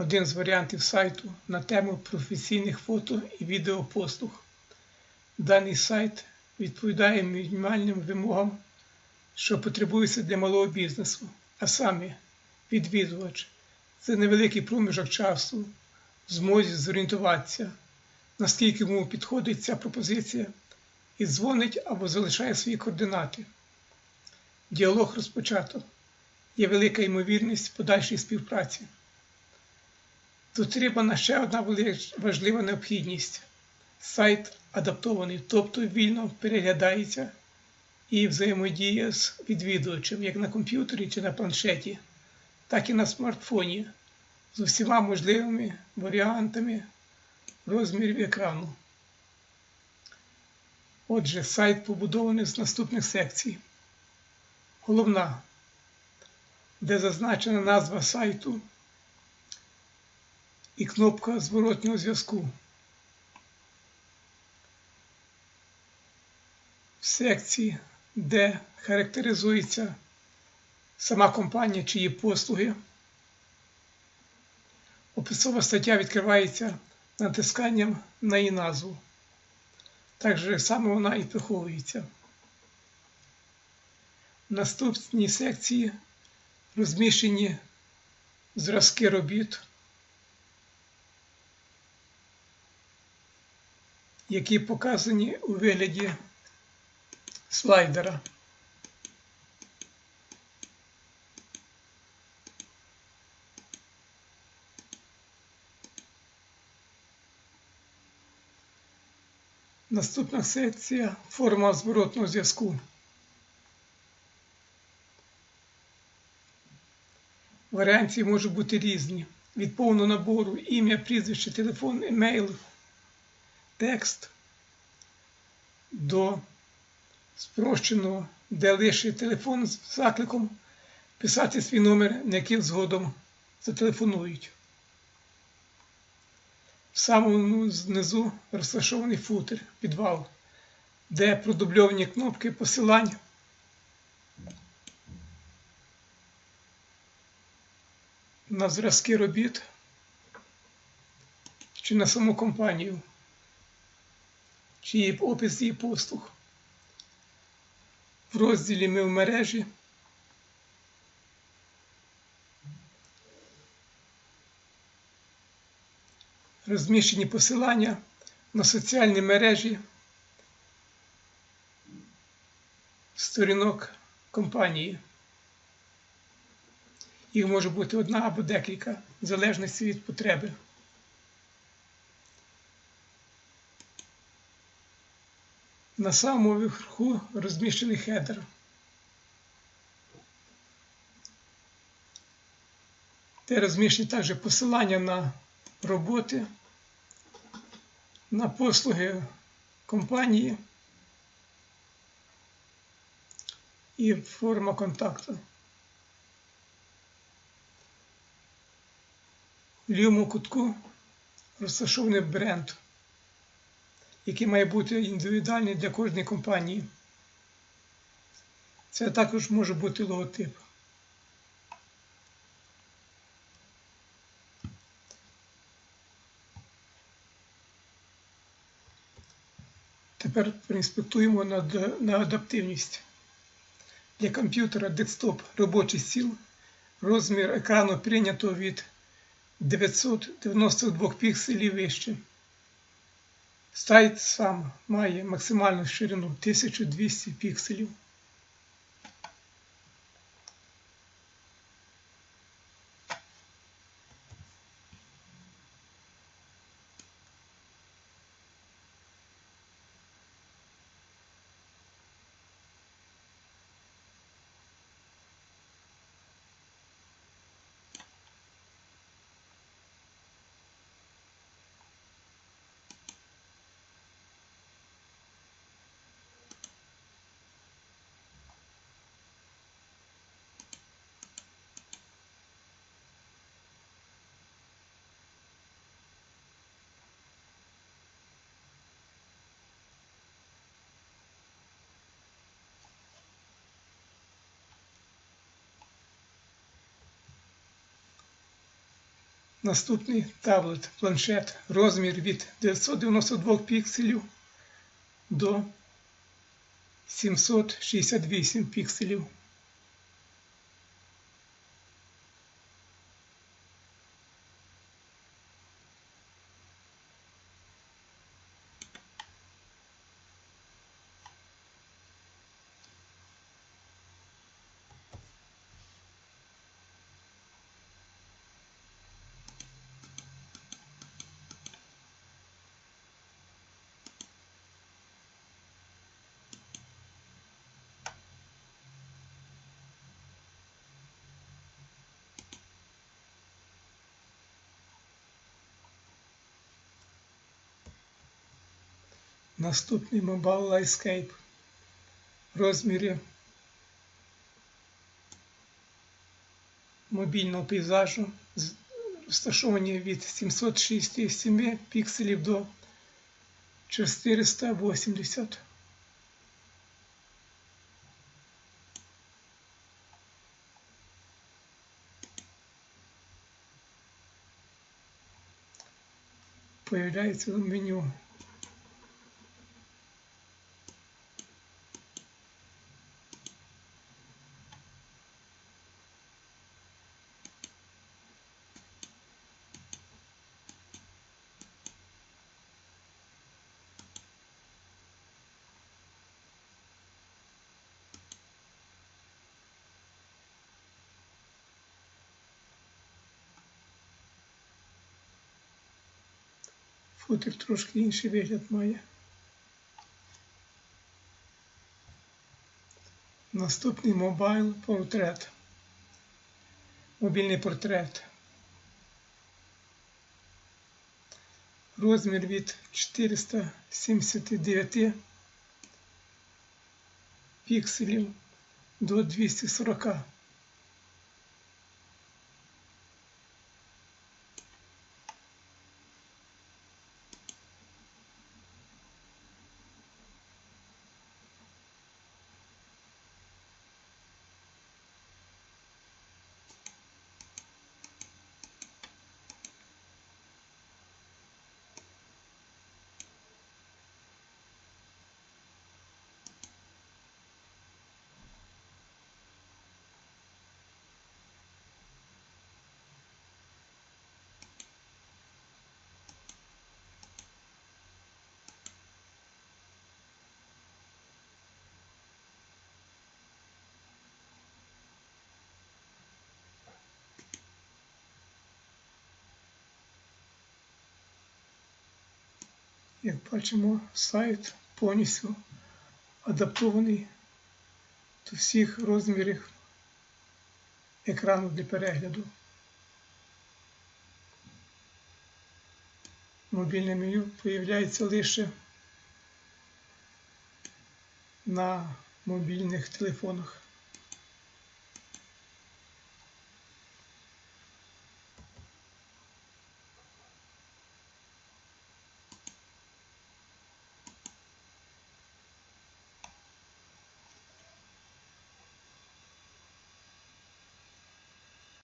один з варіантів сайту на тему професійних фото і відеопослуг. Даний сайт відповідає мінімальним вимогам, що потребуються для малого бізнесу, а саме відвідувач за невеликий проміжок часу змозі зорієнтуватися, наскільки йому підходить ця пропозиція, і дзвонить або залишає свої координати. Діалог розпочато. Є велика ймовірність подальшої співпраці. Дотрібана ще одна важлива необхідність. Сайт адаптований, тобто вільно переглядається і взаємодіє з відвідувачем як на комп'ютері чи на планшеті, так і на смартфоні з усіма можливими варіантами розмірів екрану. Отже, сайт побудований з наступних секцій. Головна, де зазначена назва сайту і кнопка зворотнього зв'язку. В секції, де характеризується сама компанія чи її послуги. Описова стаття відкривається натисканням на її назву. Так же саме вона і приховується. В наступній секції розміщені зразки робіт, які показані у вигляді слайдера. Наступна секція форма зворотного зв'язку. Варіанції можуть бути різні. Від повного набору ім'я, прізвище, телефон, емейл, текст до спрощеного, де лише телефон з закликом писати свій номер, на який згодом зателефонують. В самому знизу розташований футер, підвал, де продубльовані кнопки посилань. На зразки робіт чи на саму компанію, чи її опис її послуг. В розділі Ми в мережі. розміщені посилання на соціальні мережі сторінок компанії. Їх може бути одна або декілька, в залежності від потреби. На самому верху розміщений хедер. Де розміщені також посилання на роботи на послуги компанії і форма контакту. В лівому кутку розташований бренд, який має бути індивідуальний для кожної компанії. Це також може бути логотип. Тепер проінспектуємо на адаптивність. Для комп'ютера десктоп робочий стіл. Розмір екрану прийнято від 992 пікселів вище. Сайт сам має максимальну ширину 1200 пікселів. Наступний таблет, планшет, розмір від 992 пікселів до 768 пікселів. Наступний Mobile Lightscape. Розміри мобільного пейзажу розташовані від 767 пікселів до 480. Появляється меню Футер трошки інший вигляд має. Наступний мобайл портрет. Мобільний портрет. Розмір від 479 пікселів до 240. Як бачимо, сайт повністю адаптований до всіх розмірів екрану для перегляду. Мобільне меню появляється лише на мобільних телефонах.